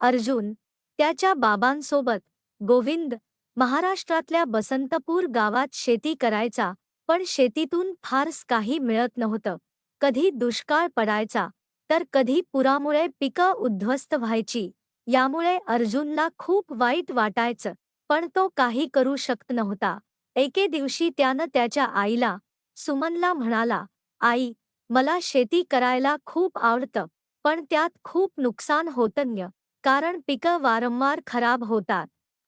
अर्जुन त्याच्या बाबांसोबत गोविंद महाराष्ट्रातल्या बसंतपूर गावात शेती करायचा पण शेतीतून फारस काही मिळत नव्हतं. कधी दुष्काळ पडायचा तर कधी पुरामुळे पिकं उद्ध्वस्त व्हायची यामुळे अर्जुनला खूप वाईट वाटायचं पण तो काही करू शकत नव्हता. एके दिवशी त्यानं त्याच्या आईला सुमनला म्हणाला आई मला शेती करायला खूप आवडतं पण त्यात खूप नुकसान होतं न्य कारण पिकं वारंवार खराब होतात.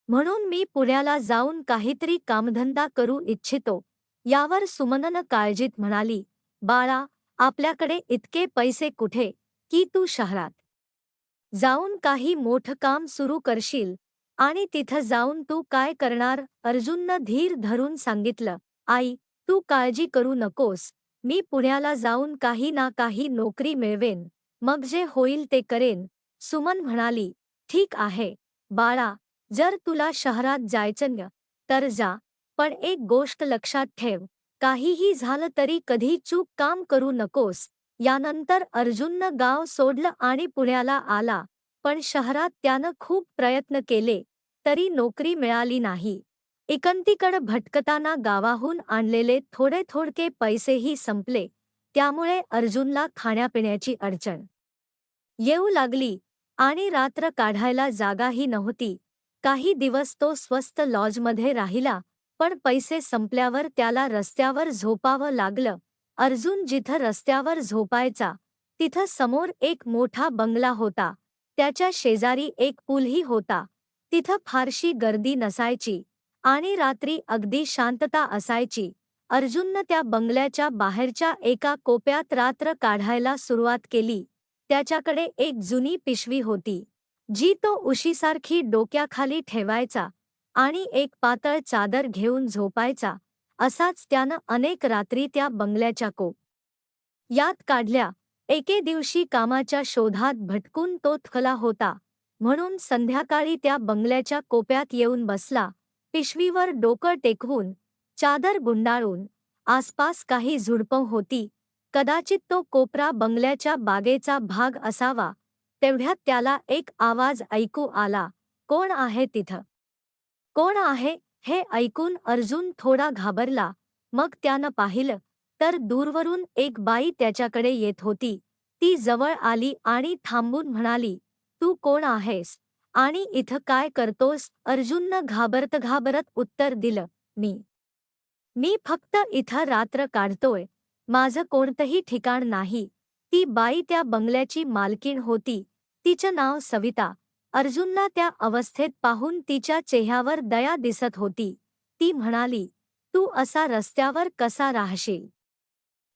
म्हणून मी पुण्याला जाऊन काहीतरी कामधंदा करू इच्छितो. यावर सुमननं काळजीत म्हणाली बाळा आपल्याकडे इतके पैसे कुठे? की तू शहरात? जाऊन काही मोठं काम सुरू करशील. आणि तिथं जाऊन तू काय करणार? अर्जुननं धीर धरून सांगितलं आई तू काळजी करू नकोस. मी पुण्याला जाऊन काही ना काही नोकरी मिळवेन. मग जे होईल ते करेन. सुमन म्हणाली ठीक आहे. बाळा जर तुला शहरात जायचं तर जा. पण एक गोष्ट लक्षात ठेव. काहीही झालं तरी कधी चूक काम करू नकोस. यानंतर अर्जुननं गाव सोडलं आणि पुण्याला आला. पण शहरात त्यानं खूप प्रयत्न केले तरी नोकरी मिळाली नाही. एकंतीकडं भटकताना गावाहून आणलेले थोडे थोडके पैसेही संपले. त्यामुळे अर्जुनला खाण्यापिण्याची अडचण येऊ लागली. आणि रात्र काढायला जागाही नव्हती. काही दिवस तो स्वस्त लॉजमध्ये राहिला पण पैसे संपल्यावर त्याला रस्त्यावर झोपावं लागलं. अर्जुन जिथं रस्त्यावर झोपायचा तिथं समोर एक मोठा बंगला होता. त्याच्या शेजारी एक पूलही होता. तिथं फारशी गर्दी नसायची आणि रात्री अगदी शांतता असायची. अर्जुननं त्या बंगल्याच्या बाहेरच्या एका कोप्यात रात्र काढायला सुरुवात केली. त्याच्याकडे एक जुनी पिशवी होती जी तो उशीसारखी डोक्याखाली ठेवायचा आणि एक पातळ चादर घेऊन झोपायचा असाच त्यानं अनेक रात्री त्या बंगल्याच्या कोप यात काढल्या एके दिवशी कामाच्या शोधात भटकून तो थकला होता म्हणून संध्याकाळी त्या बंगल्याच्या कोप्यात येऊन बसला पिशवीवर डोकं टेकवून चादर गुंडाळून आसपास काही झुडपं होती कदाचित तो कोपरा बंगल्याच्या बागेचा भाग असावा तेवढ्यात त्याला एक आवाज ऐकू आला कोण आहे तिथं? कोण आहे? हे ऐकून अर्जुन थोडा घाबरला मग त्यानं पाहिलं तर दूरवरून एक बाई त्याच्याकडे येत होती ती जवळ आली आणि थांबून म्हणाली तू कोण आहेस? आणि इथं काय करतोस? अर्जुननं घाबरत घाबरत उत्तर दिलं मी. मी फक्त इथं रात्र काढतोय. माझं कोणतंही ठिकाण नाही. ती बाई त्या बंगल्याची मालकीण होती. तिचं नाव सविता. अर्जुनला त्या अवस्थेत पाहून तिच्या चेह्यावर दया दिसत होती. ती म्हणाली तू असा रस्त्यावर कसा राहशील?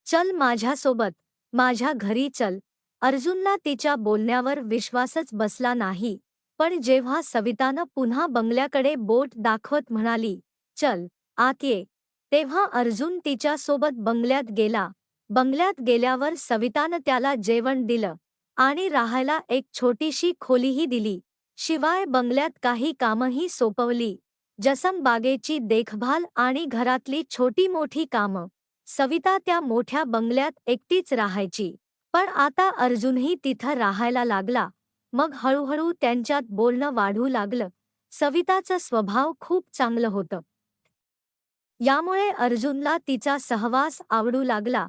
चल माझ्यासोबत. माझ्या घरी चल. अर्जुनला तिच्या बोलण्यावर विश्वासच बसला नाही. पण जेव्हा सवितानं पुन्हा बंगल्याकडे बोट दाखवत म्हणाली चल आत ये. तेव्हा अर्जुन तिच्यासोबत बंगल्यात गेला. बंगल्यात गेल्यावर सवितानं त्याला जेवण दिलं आणि राहायला एक छोटीशी खोलीही दिली. शिवाय बंगल्यात काही कामही सोपवली. जसम बागेची देखभाल आणि घरातली छोटी मोठी कामं. सविता त्या मोठ्या बंगल्यात एकटीच राहायची. पण आता अर्जुनही तिथं राहायला लागला. मग हळूहळू त्यांच्यात बोलणं वाढू लागलं. सविताचं स्वभाव खूप चांगलं होतं. यामुळे अर्जुनला तिचा सहवास आवडू लागला.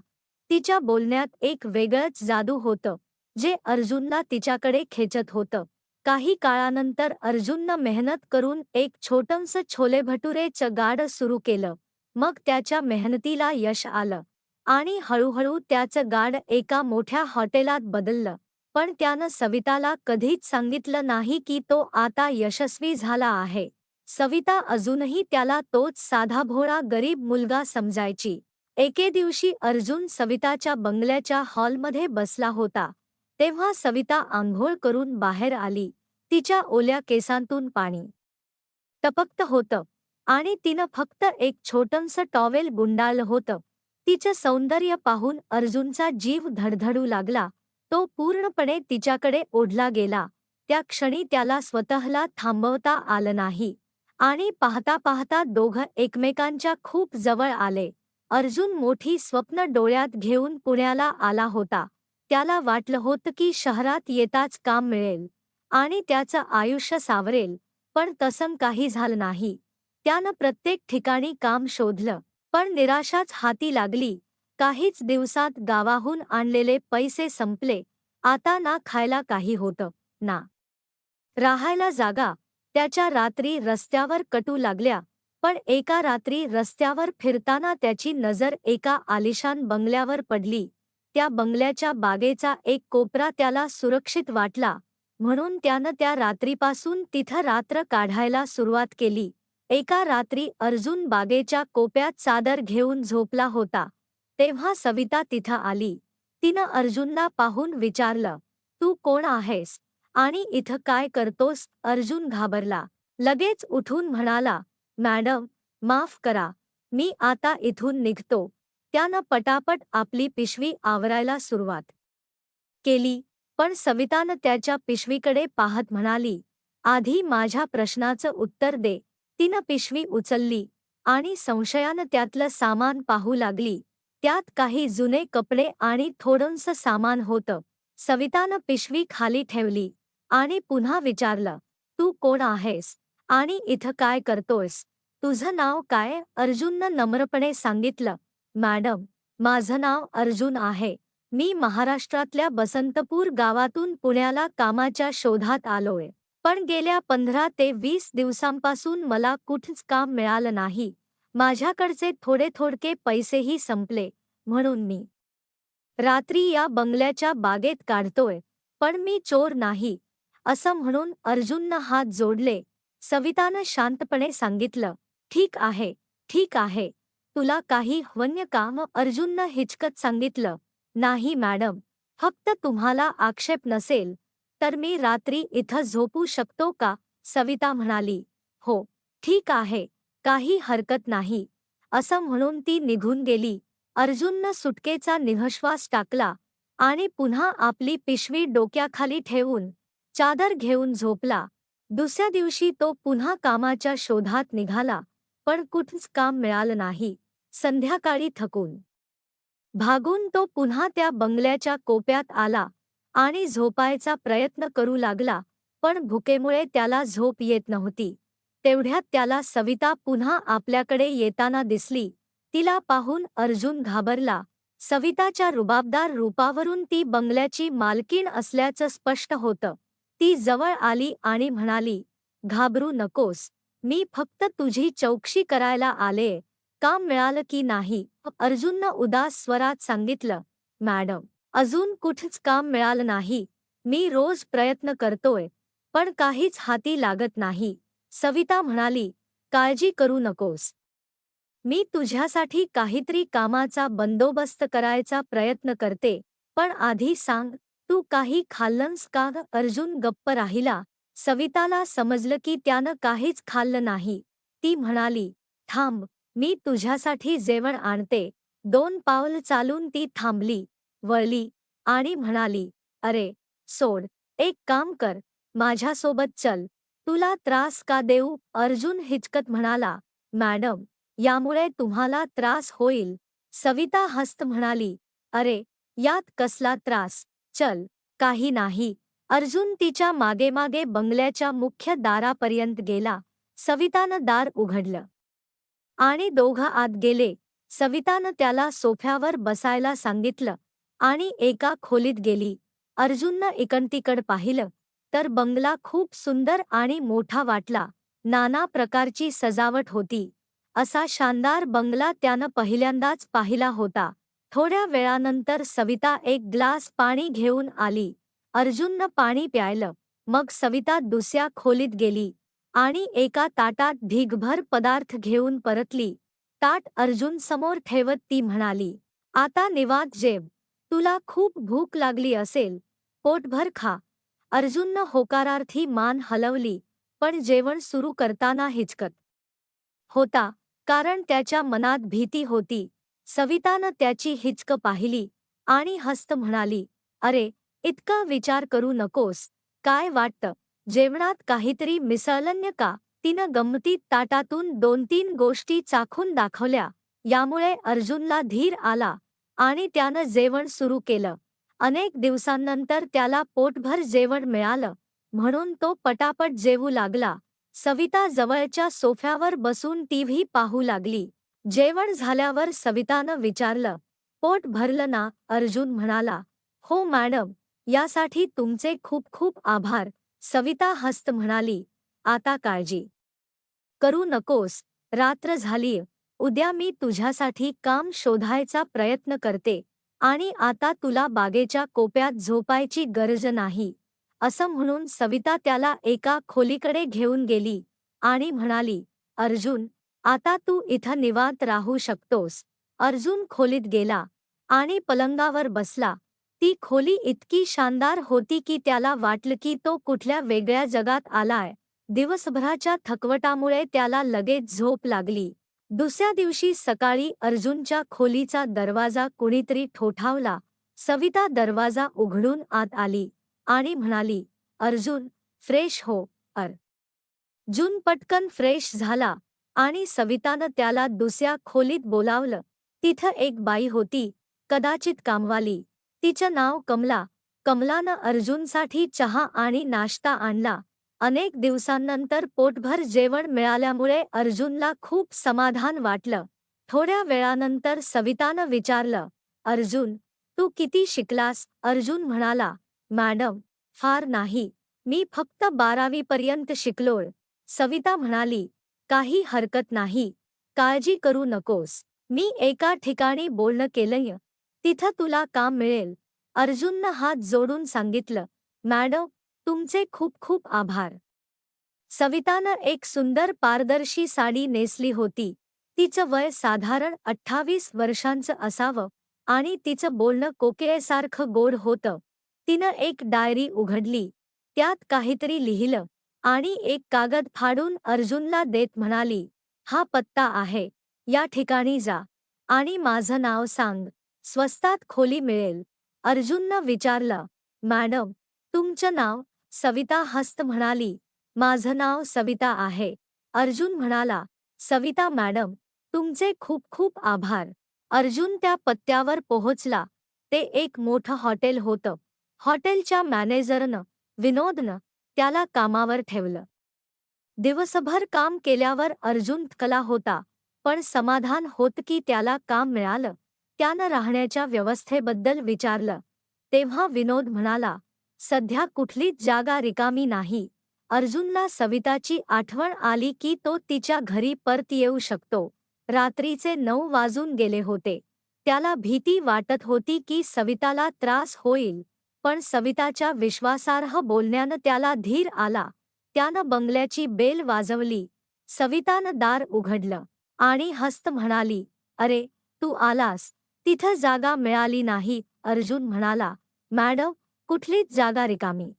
तिच्या बोलण्यात एक वेगळंच जादू होतं जे अर्जुनला तिच्याकडे खेचत होतं. काही काळानंतर अर्जुननं मेहनत करून एक छोटंसं छोले भटुरेचं गाड सुरू केलं. मग त्याच्या मेहनतीला यश आलं. आणि हळूहळू त्याचं गाड एका मोठ्या हॉटेलात बदललं. पण त्यानं सविताला कधीच सांगितलं नाही की तो आता यशस्वी झाला आहे. सविता अजूनही त्याला तोच साधा भोळा गरीब मुलगा समजायची. एके दिवशी अर्जुन सविताच्या बंगल्याच्या हॉलमध्ये बसला होता. तेव्हा सविता आंघोळ करून बाहेर आली. तिच्या ओल्या केसांतून पाणी टपकत होतं. आणि तिनं फक्त एक छोटंसं टॉवेल गुंडाळलं होतं. तिचं सौंदर्य पाहून अर्जुनचा जीव धडधडू लागला. तो पूर्णपणे तिच्याकडे ओढला गेला. त्या क्षणी त्याला स्वतःला थांबवता आलं नाही. आणि पाहता पाहता दोघं एकमेकांच्या खूप जवळ आले. अर्जुन मोठी स्वप्न डोळ्यात घेऊन पुण्याला आला होता. त्याला वाटलं होतं की शहरात येताच काम मिळेल. आणि त्याचं आयुष्य सावरेल पण तसं काही झालं नाही. त्यानं प्रत्येक ठिकाणी काम शोधलं पण निराशाच हाती लागली. काहीच दिवसात गावाहून आणलेले पैसे संपले. आता ना खायला काही होतं ना. राहायला जागा त्याच्या रात्री रस्त्यावर कटू लागल्या पण एका रात्री रस्त्यावर फिरताना त्याची नजर एका आलिशान बंगल्यावर पडली. त्या बंगल्याच्या बागेचा एक कोपरा त्याला सुरक्षित वाटला म्हणून त्यानं त्या रात्रीपासून तिथं रात्र काढायला सुरुवात केली. एका रात्री अर्जुन बागेच्या कोप्यात चादर घेऊन झोपला होता. तेव्हा सविता तिथं आली. तिनं अर्जुनला पाहून विचारलं तू कोण आहेस? आणि इथं काय करतोस? अर्जुन घाबरला. लगेच उठून म्हणाला मॅडम माफ करा. मी आता इथून निघतो. त्यानं पटापट आपली पिशवी आवरायला सुरुवात केली. पण सवितानं त्याच्या पिशवीकडे पाहत म्हणाली आधी माझ्या प्रश्नाचं उत्तर दे. तिनं पिशवी उचलली आणि संशयानं त्यातलं सामान पाहू लागली. त्यात काही जुने कपडे आणि थोडंसं सामान होतं. सवितानं पिशवी खाली ठेवली. आणि पुन्हा विचारलं तू कोण आहेस? आणि इथं काय करतोयस? तुझं नाव काय? अर्जुननं नम्रपणे सांगितलं मॅडम माझं नाव अर्जुन आहे. मी महाराष्ट्रातल्या बसंतपूर गावातून पुण्याला कामाच्या शोधात आलोय. पण गेल्या पंधरा ते वीस दिवसांपासून मला कुठंच काम मिळालं नाही. माझ्याकडचे थोडे थोडके पैसेही संपले म्हणून मी रात्री या बंगल्याच्या बागेत काढतोय. पण मी चोर नाही. असं म्हणून अर्जुननं हात जोडले. सवितानं शांतपणे सांगितलं ठीक आहे ठीक आहे. तुला काही वन्य काम अर्जुननं हिचकत सांगितलं. नाही मॅडम फक्त तुम्हाला आक्षेप नसेल तर मी रात्री इथं झोपू शकतो का? सविता म्हणाली. हो ठीक आहे काही हरकत नाही. असं म्हणून ती निघून गेली. अर्जुननं सुटकेचा निहश्वास टाकला आणि पुन्हा आपली पिशवी डोक्याखाली ठेवून चादर घेऊन झोपला. दुसऱ्या दिवशी तो पुन्हा कामाच्या शोधात निघाला पण कुठंच काम मिळालं नाही. संध्याकाळी थकून. भागून तो पुन्हा त्या बंगल्याच्या कोप्यात आला आणि झोपायचा प्रयत्न करू लागला पण भुकेमुळे त्याला झोप येत नव्हती. तेवढ्यात त्याला सविता पुन्हा आपल्याकडे येताना दिसली. तिला पाहून अर्जुन घाबरला. सविताच्या रुबाबदार रूपावरून ती बंगल्याची मालकीण असल्याचं स्पष्ट होतं. ती जवळ आली आणि म्हणाली घाबरू नकोस. मी फक्त तुझी चौकशी करायला आले. काम मिळालं की नाही. अर्जुननं उदास स्वरात सांगितलं मॅडम अजून कुठंच काम मिळालं नाही. मी रोज प्रयत्न करतोय पण काहीच हाती लागत नाही. सविता म्हणाली काळजी करू नकोस. मी तुझ्यासाठी काहीतरी कामाचा बंदोबस्त करायचा प्रयत्न करते पण आधी सांग तू काही खाल्लंस का अर्जुन गप्प राहिला. सविताला समजलं की त्यानं काहीच खाल्लं नाही. ती म्हणाली थांब मी तुझ्यासाठी जेवण आणते. दोन पावल चालून ती थांबली वळली आणि म्हणाली अरे सोड एक काम कर माझ्यासोबत चल. तुला त्रास का देऊ? अर्जुन हिचकत म्हणाला मॅडम यामुळे तुम्हाला त्रास होईल. सविता हस्त म्हणाली अरे यात कसला त्रास? चल काही नाही. अर्जुन तिच्या मागेमागे बंगल्याच्या मुख्य दारापर्यंत गेला. सवितानं दार उघडलं. आणि दोघं आत गेले. सवितानं त्याला सोफ्यावर बसायला सांगितलं आणि एका खोलीत गेली. अर्जुननं इकणतिकड पाहिलं तर बंगला खूप सुंदर आणि मोठा वाटला. नाना प्रकारची सजावट होती. असा शानदार बंगला त्यानं पहिल्यांदाच पाहिला होता. थोड्या वेळानंतर सविता एक ग्लास पाणी घेऊन आली. अर्जुननं पाणी प्यायलं. मग सविता दुसऱ्या खोलीत गेली आणि एका ताटात ढीगभर पदार्थ घेऊन परतली. ताट अर्जुन समोर ठेवत ती म्हणाली आता निवांत जेव. तुला खूप भूक लागली असेल. पोटभर खा. अर्जुननं होकारार्थी मान हलवली पण जेवण सुरू करताना हिचकत होता कारण त्याच्या मनात भीती होती. सवितानं त्याची हिचक पाहिली आणि हस्त म्हणाली अरे इतका विचार करू नकोस. काय वाटतं? जेवणात काहीतरी मिसळलन्य का? तिनं गंमतीत ताटातून दोन तीन गोष्टी चाखून दाखवल्या. यामुळे अर्जुनला धीर आला आणि त्यानं जेवण सुरू केलं. अनेक दिवसांनंतर त्याला पोटभर जेवण मिळालं. म्हणून तो पटापट जेवू लागला. सविता जवळच्या सोफ्यावर बसून टीव्ही पाहू लागली. जेवण झाल्यावर सवितानं विचारलं पोट भरलं ना अर्जुन म्हणाला हो मॅडम यासाठी तुमचे खूप खूप आभार सविता हस्त म्हणाली आता काळजी करू नकोस रात्र झालीय उद्या मी तुझ्यासाठी काम शोधायचा प्रयत्न करते आणि आता तुला बागेच्या कोप्यात झोपायची गरज नाही असं म्हणून सविता त्याला एका खोलीकडे घेऊन गेली आणि म्हणाली अर्जुन आता तू इथं निवांत राहू शकतोस. अर्जुन खोलीत गेला आणि पलंगावर बसला. ती खोली इतकी शानदार होती की त्याला वाटलं की तो कुठल्या वेगळ्या जगात आलाय. दिवसभराच्या थकवटामुळे त्याला लगेच झोप लागली. दुसऱ्या दिवशी सकाळी अर्जुनच्या खोलीचा दरवाजा कुणीतरी ठोठावला. सविता दरवाजा उघडून आत आली आणि म्हणाली अर्जुन फ्रेश हो अर. जून पटकन फ्रेश झाला. आणि सवितानं त्याला दुसऱ्या खोलीत बोलावलं. तिथं एक बाई होती कदाचित कामवाली. तिचं नाव कमला. कमलानं अर्जुनसाठी चहा आणि नाश्ता आणला. अनेक दिवसांनंतर पोटभर जेवण मिळाल्यामुळे अर्जुनला खूप समाधान वाटलं. थोड्या वेळानंतर सवितानं विचारलं अर्जुन तू किती शिकलास? अर्जुन म्हणाला मॅडम फार नाही. मी फक्त बारावीपर्यंत शिकलोय. सविता म्हणाली काही हरकत नाही. काळजी करू नकोस. मी एका ठिकाणी बोलणं केलंय. तिथं तुला काम मिळेल. अर्जुननं हात जोडून सांगितलं मॅडम तुमचे खूप खूप आभार. सवितानं एक सुंदर पारदर्शी साडी नेसली होती. तिचं वय साधारण अठ्ठावीस वर्षांचं असावं आणि तिचं बोलणं कोकिळेसारखं गोड होतं. तिनं एक डायरी उघडली. त्यात काहीतरी लिहिलं आणि एक कागद फाडून अर्जुनला देत म्हणाली हा पत्ता आहे या ठिकाणी जा आणि माझं नाव सांग स्वस्तात खोली मिळेल. अर्जुननं विचारलं मॅडम तुमचं नाव? सविता हस्त म्हणाली माझं नाव सविता आहे. अर्जुन म्हणाला सविता मॅडम तुमचे खूप खूप आभार. अर्जुन त्या पत्त्यावर पोहोचला ते एक मोठं हॉटेल होतं. हॉटेलच्या मॅनेजरनं विनोदनं त्याला कामावर ठेवलं. दिवसभर काम केल्यावर अर्जुन थकला होता पण समाधान होत की त्याला काम मिळालं. त्यानं राहण्याच्या व्यवस्थेबद्दल विचारलं. तेव्हा विनोद म्हणाला सध्या कुठलीच जागा रिकामी नाही. अर्जुनला सविताची आठवण आली की तो तिच्या घरी परत येऊ शकतो. रात्रीचे नऊ वाजून गेले होते. त्याला भीती वाटत होती की सविताला त्रास होईल. पण सविताच्या विश्वासार्ह बोलण्यानं त्याला धीर आला. त्यानं बंगल्याची बेल वाजवली. सवितानं दार उघडलं आणि हस्त म्हणाली अरे तू आलास. तिथं जागा मिळाली नाही अर्जुन म्हणाला. मॅडम कुठलीच जागा रिकामी.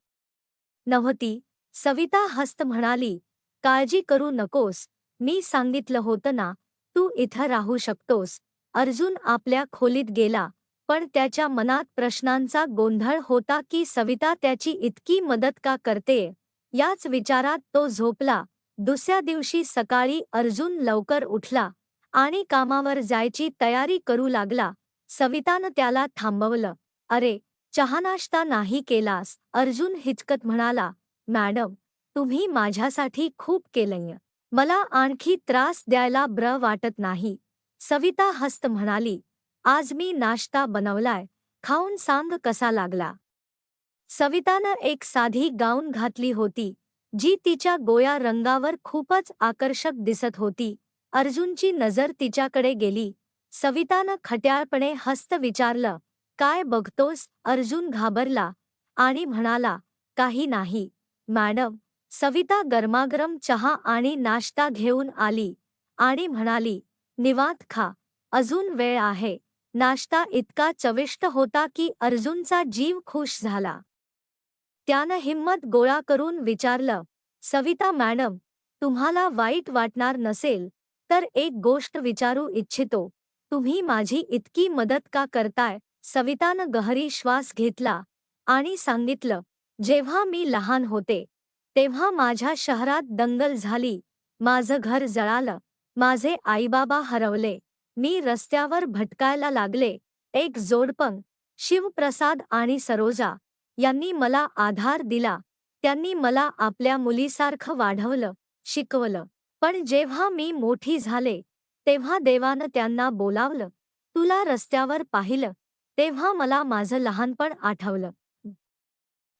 नव्हती. सविता हस्त म्हणाली काळजी करू नकोस. मी सांगितलं होतं ना तू इथं राहू शकतोस. अर्जुन आपल्या खोलीत गेला. पण त्याच्या मनात प्रश्नांचा गोंधळ होता की सविता त्याची इतकी मदत का करते? याच विचारात तो झोपला. दुसऱ्या दिवशी सकाळी अर्जुन लवकर उठला आणि कामावर जायची तयारी करू लागला. सवितानं त्याला थांबवलं. अरे चहा नाश्ता नाही केलास अर्जुन हिचकत म्हणाला. मॅडम तुम्ही माझ्यासाठी खूप केलंय. मला आणखी त्रास द्यायला ब्र वाटत नाही. सविता हस्त म्हणाली. आज मी नाश्ता बनवलाय. खाऊन सांग कसा लागला? सवितानं एक साधी गाऊन घातली होती जी तिच्या गोया रंगावर खूपच आकर्षक दिसत होती. अर्जुनची नजर तिच्याकडे गेली. सवितानं खट्याळपणे हस्त विचारलं काय बघतोस? अर्जुन घाबरला आणि म्हणाला काही नाही. मॅडम सविता गरमागरम चहा आणि नाश्ता घेऊन आली आणि म्हणाली निवांत खा अजून वेळ आहे. नाश्ता इतका चविष्ट होता की अर्जुनचा जीव खुश झाला. त्यानं हिम्मत गोळा करून विचारलं सविता मॅडम तुम्हाला वाईट वाटणार नसेल तर एक गोष्ट विचारू इच्छितो. तुम्ही माझी इतकी मदत का करताय? सवितानं गहरी श्वास घेतला आणि सांगितलं जेव्हा मी लहान होते तेव्हा माझ्या शहरात दंगल झाली. माझं घर जळालं. माझे आईबाबा हरवले. मी रस्त्यावर भटकायला लागले. एक जोडपंग शिवप्रसाद आणि सरोजा यांनी मला आधार दिला. त्यांनी मला आपल्या मुलीसारखं वाढवलं शिकवलं. पण जेव्हा मी मोठी झाले तेव्हा देवानं त्यांना बोलावलं तुला रस्त्यावर पाहिलं तेव्हा मला माझं लहानपण आठवलं.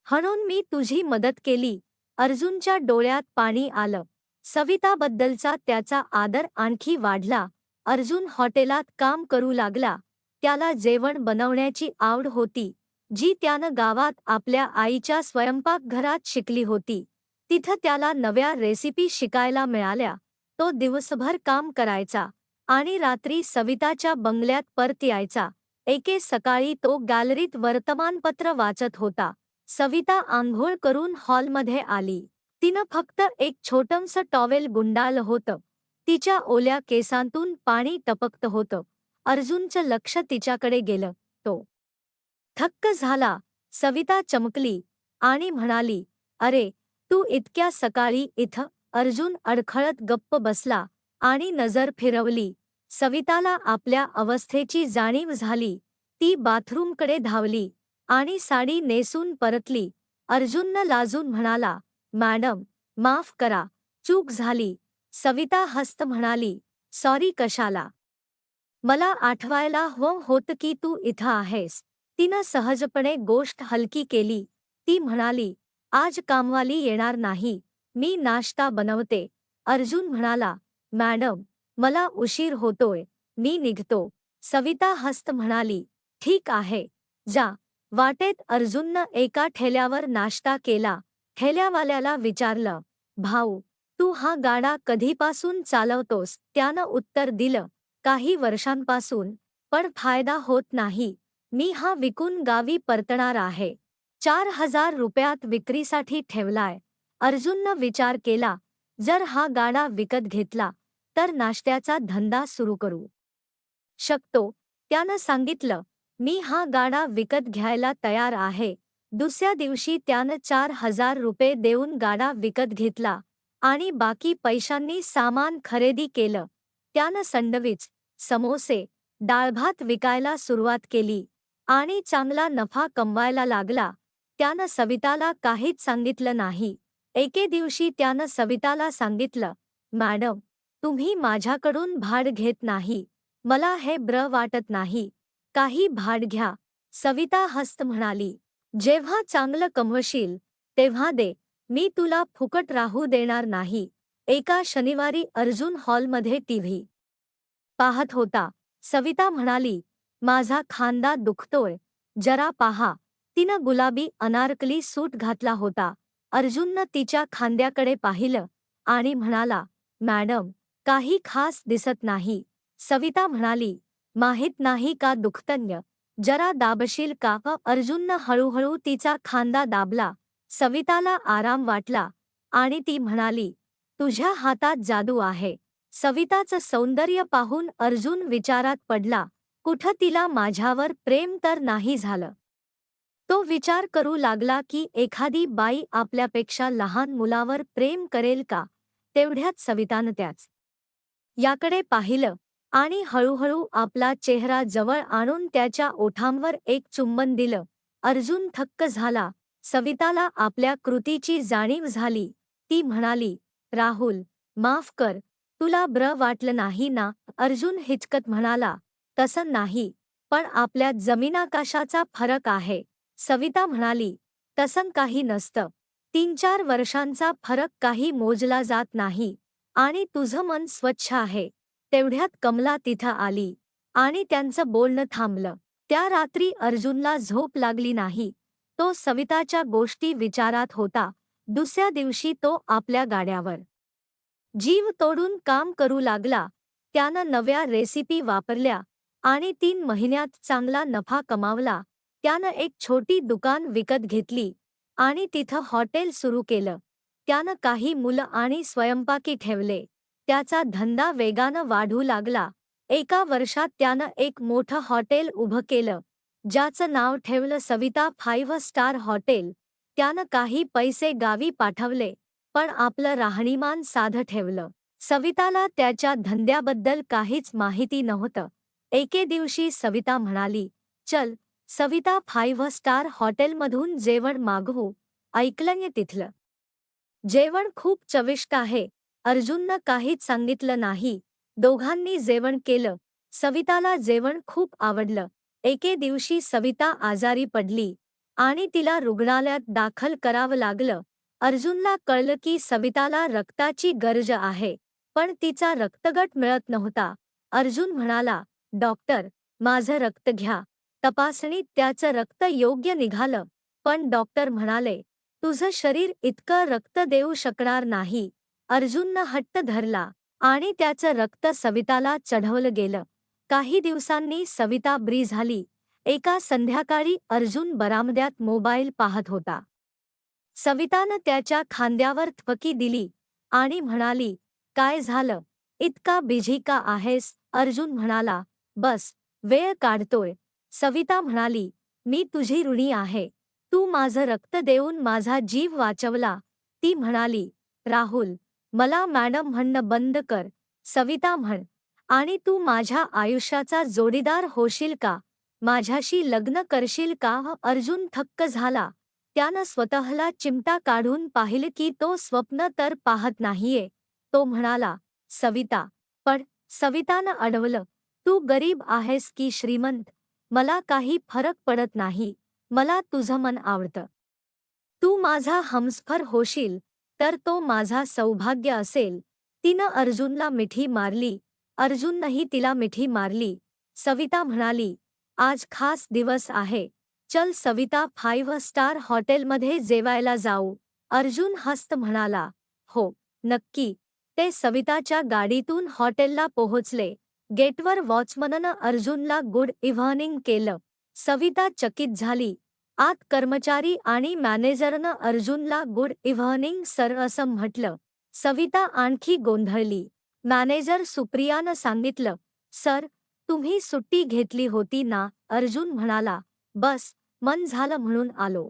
म्हणून मी तुझी मदत केली. अर्जुनच्या डोळ्यात पाणी आलं. सविताबद्दलचा त्याचा आदर आणखी वाढला. अर्जुन हॉटेलात काम करू लागला. त्याला जेवण बनवण्याची आवड होती जी त्यानं गावात आपल्या आईच्या स्वयंपाकघरात शिकली होती. तिथं त्याला नव्या रेसिपी शिकायला मिळाल्या. तो दिवसभर काम करायचा आणि रात्री सविताच्या बंगल्यात परत यायचा. एके सकाळी तो गॅलरीत वर्तमानपत्र वाचत होता. सविता आंघोळ करून हॉलमध्ये आली. तिनं फक्त एक छोटंसं टॉवेल गुंडाळलं होतं. तिच्या ओल्या केसांतून पाणी टपकत होतं. अर्जुनचं लक्ष तिच्याकडे गेलं. तो थक्क झाला. सविता चमकली आणि म्हणाली अरे तू इतक्या सकाळी इथं अर्जुन अडखळत गप्प बसला आणि नजर फिरवली. सविताला आपल्या अवस्थेची जाणीव झाली. ती बाथरूमकडे धावली आणि साडी नेसून परतली. अर्जुननं लाजून म्हणाला मॅडम माफ करा. चूक झाली. सविता हस्त म्हणाली सॉरी कशाला? मला आठवायला हवं होतं की तू इथं आहेस. तिनं सहजपणे गोष्ट हलकी केली. ती म्हणाली आज कामवाली येणार नाही. मी नाश्ता बनवते. अर्जुन म्हणाला मॅडम मला उशीर होतोय. मी निघतो. सविता हस्त म्हणाली ठीक आहे. जा. वाटेत अर्जुननं एका ठेल्यावर नाश्ता केला. ठेल्यावाल्याला विचारलं भाऊ तू हा गाडा कधीपासून चालवतोस? त्यानं उत्तर दिलं काही वर्षांपासून पण फायदा होत नाही. मी हा विकून गावी परतणार आहे. चार हजार रुपयात विक्रीसाठी ठेवलाय. अर्जुननं विचार केला जर हा गाडा विकत घेतला तर नाश्त्याचा धंदा सुरू करू. शकतो. त्यानं सांगितलं मी हा गाडा विकत घ्यायला तयार आहे. दुसऱ्या दिवशी त्यानं चार हजार रुपये देऊन गाडा विकत घेतला. आणि बाकी पैशांनी सामान खरेदी केलं. त्यानं सँडविच समोसे डाळभात विकायला सुरुवात केली आणि चांगला नफा कमवायला लागला. त्यानं सविताला काहीच सांगितलं नाही. एके दिवशी त्यानं सविताला सांगितलं मॅडम तुम्ही माझ्याकडून भाड घेत नाही. मला हे ब्र वाटत नाही. काही भाड घ्या. सविता हस्त म्हणाली जेव्हा चांगलं कमवशील तेव्हा दे. मी तुला फुकट राहू देणार नाही. एका शनिवारी अर्जुन हॉलमध्ये टीव्ही पाहत होता. सविता म्हणाली माझा खांदा दुखतोय. जरा पाहा. तिनं गुलाबी अनारकली सूट घातला होता. अर्जुननं तिच्या खांद्याकडे पाहिलं आणि म्हणाला मॅडम काही खास दिसत नाही. सविता म्हणाली माहीत नाही का दुखतन्य? जरा दाबशील का? अर्जुननं हळूहळू तिचा खांदा दाबला. सविताला आराम वाटला आणि ती म्हणाली तुझ्या हातात जादू आहे. सविताचं सौंदर्य पाहून अर्जुन विचारात पडला कुठं तिला माझ्यावर प्रेम तर नाही झालं? तो विचार करू लागला की एखादी बाई आपल्यापेक्षा लहान मुलावर प्रेम करेल का? तेवढ्यात सवितानं त्याच याकडे पाहिलं आणि हळूहळू आपला चेहरा जवळ आणून त्याच्या ओठांवर एक चुंबन दिलं. अर्जुन थक्क झाला सविताला आपल्या कृतीची जाणीव झाली. ती म्हणाली राहुल माफ कर. तुला ब्र वाटलं नाही ना? अर्जुन हिचकत म्हणाला तसं नाही पण आपल्या जमीनाकाशाचा फरक आहे. सविता म्हणाली तसं काही नसतं. तीन चार वर्षांचा फरक काही मोजला जात नाही. आणि तुझं मन स्वच्छ आहे. तेवढ्यात कमला तिथं आली आणि त्यांचं बोलणं थांबलं. त्या रात्री अर्जुनला झोप लागली नाही. तो सविताच्या गोष्टी विचारात होता. दुसऱ्या दिवशी तो आपल्या गाड्यावर जीव तोडून काम करू लागला. त्यानं नव्या रेसिपी वापरल्या आणि तीन महिन्यात चांगला नफा कमावला. त्यानं एक छोटी दुकान विकत घेतली आणि तिथं हॉटेल सुरू केलं. त्यानं काही मुलं आणि स्वयंपाकी ठेवले. त्याचा धंदा वेगानं वाढू लागला. एका वर्षात त्यानं एक मोठं हॉटेल उभं केलं. ज्याचं नाव ठेवलं सविता फाईव्ह स्टार हॉटेल. त्यानं काही पैसे गावी पाठवले पण आपलं राहणीमान साधं ठेवलं. सविताला त्याच्या धंद्याबद्दल काहीच माहिती नव्हतं. एके दिवशी सविता म्हणाली चल सविता फाईव्ह स्टार हॉटेलमधून जेवण मागवू. ऐकलंय तिथलं. जेवण खूप चविष्ट आहे. अर्जुननं काहीच सांगितलं नाही. दोघांनी जेवण केलं. सविताला जेवण खूप आवडलं. एके दिवशी सविता आजारी पडली आणि तिला रुग्णालयात दाखल करावं लागलं. अर्जुनला कळलं की सविताला रक्ताची गरज आहे पण तिचा रक्तगट मिळत नव्हता. अर्जुन म्हणाला डॉक्टर माझं रक्त घ्या. तपासणीत त्याचं रक्त योग्य निघालं. पण डॉक्टर म्हणाले तुझं शरीर इतकं रक्त देऊ शकणार नाही. अर्जुननं हट्ट धरला आणि त्याचं रक्त सविताला चढवलं गेलं. काही दिवसांनी सविता ब्री झाली. एका संध्याकाळी अर्जुन बरामद्यात मोबाईल पाहत होता. सवितानं त्याच्या खांद्यावर थपकी दिली आणि म्हणाली काय झालं? इतका बिझी का आहेस? अर्जुन म्हणाला बस वेळ काढतोय. सविता म्हणाली मी तुझी ऋणी आहे. तू माझं रक्त देऊन माझा जीव वाचवला. ती म्हणाली राहुल मला मॅडम म्हणणं बंद कर. सविता म्हण आणि तू माझ्या आयुष्याचा जोडीदार होशील का? माझ्याशी लग्न करशील का? अर्जुन थक्क झाला. त्यानं स्वतःला चिमटा काढून पाहिलं की तो स्वप्न तर पाहत नाहीये. तो म्हणाला सविता पण सवितानं अडवलं. तू गरीब आहेस की श्रीमंत? मला काही फरक पडत नाही. मला तुझं मन आवडतं. तू माझा हमस्फर होशील. तर तो माझा सौभाग्य असेल. तिनं अर्जुनला मिठी मारली. अर्जुननंही तिला मिठी मारली. सविता म्हणाली आज खास दिवस आहे. चल सविता फाईव्ह स्टार हॉटेलमध्ये जेवायला जाऊ. अर्जुन हस्त म्हणाला हो नक्की. ते सविताच्या गाडीतून हॉटेलला पोहोचले. गेटवर वॉचमननं अर्जुनला गुड इव्हनिंग केलं. सविता चकित झाली. आत कर्मचारी आणि मॅनेजरनं अर्जुनला गुड इव्हनिंग सर असं म्हटलं. सविता आणखी गोंधळली. मॅनेजर सुप्रियानं सांगितलं सर तुम्ही सुट्टी घेतली होती ना? अर्जुन म्हणाला बस मन झालं म्हणून आलो.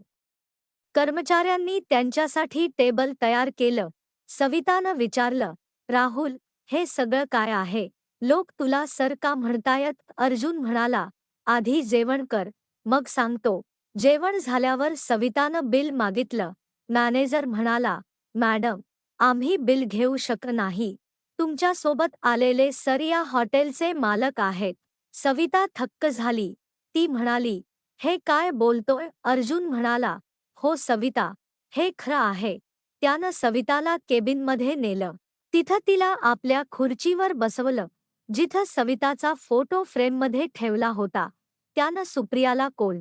कर्मचाऱ्यांनी त्यांच्यासाठी टेबल तयार केलं. सवितानं विचारलं राहुल हे सगळं काय आहे? लोक तुला सर का म्हणतायत? अर्जुन म्हणाला आधी जेवण कर मग सांगतो. जेवण झाल्यावर सवितानं बिल मागितलं. मॅनेजर म्हणाला मॅडम आम्ही बिल घेऊ शक नाही. तुमच्यासोबत आलेले सर या हॉटेलचे मालक आहेत. सविता थक्क झाली. ती म्हणाली हे काय बोलतोय? अर्जुन म्हणाला हो सविता हे खरं आहे. त्यानं सविताला केबिनमध्ये नेलं. तिथं तिला आपल्या खुर्चीवर बसवलं जिथं सविताचा फोटो फ्रेममध्ये ठेवला होता. त्यानं सुप्रियाला कोण?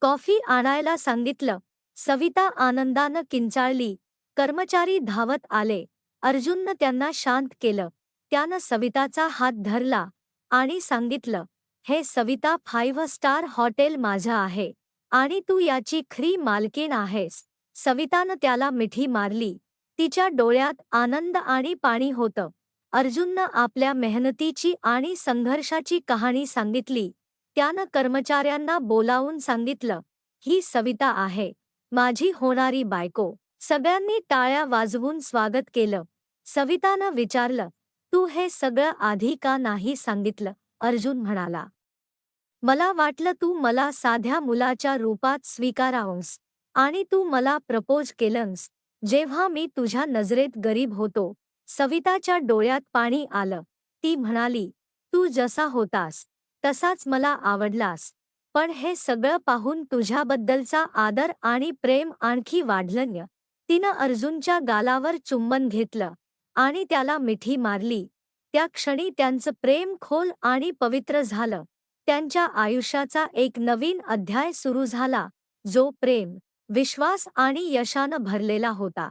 कॉफी आणायला सांगितलं. सविता आनंदानं किंचाळली. कर्मचारी धावत आले. अर्जुननं त्यांना शांत केलं. त्यानं सविताचा हात धरला आणि सांगितलं हे सविता फाईव्ह स्टार हॉटेल माझं आहे आणि तू याची खरी मालकीण आहेस. सवितानं त्याला मिठी मारली. तिच्या डोळ्यात आनंद आणि पाणी होतं. अर्जुननं आपल्या मेहनतीची आणि संघर्षाची कहाणी सांगितली. त्यानं कर्मचाऱ्यांना बोलावून सांगितलं ही सविता आहे माझी होणारी बायको. सगळ्यांनी टाळ्या वाजवून स्वागत केलं. सवितानं विचारलं तू हे सगळं आधी का नाही सांगितलं? अर्जुन म्हणाला. मला वाटलं तू मला साध्या मुलाच्या रूपात स्वीकारावंस आणि तू मला प्रपोज केलंस जेव्हा मी तुझ्या नजरेत गरीब होतो. सविताच्या डोळ्यात पाणी आलं. ती म्हणाली तू जसा होतास तसाच मला आवडलास पण हे सगळं पाहून तुझ्याबद्दलचा आदर आणि प्रेम आणखी वाढलं तिनं अर्जुनच्या गालावर चुंबन घेतलं आणि त्याला मिठी मारली. त्या क्षणी त्यांचं प्रेम खोल आणि पवित्र झालं. त्यांच्या आयुष्याचा एक नवीन अध्याय सुरू झाला जो प्रेम विश्वास आणि यशानं भरलेला होता.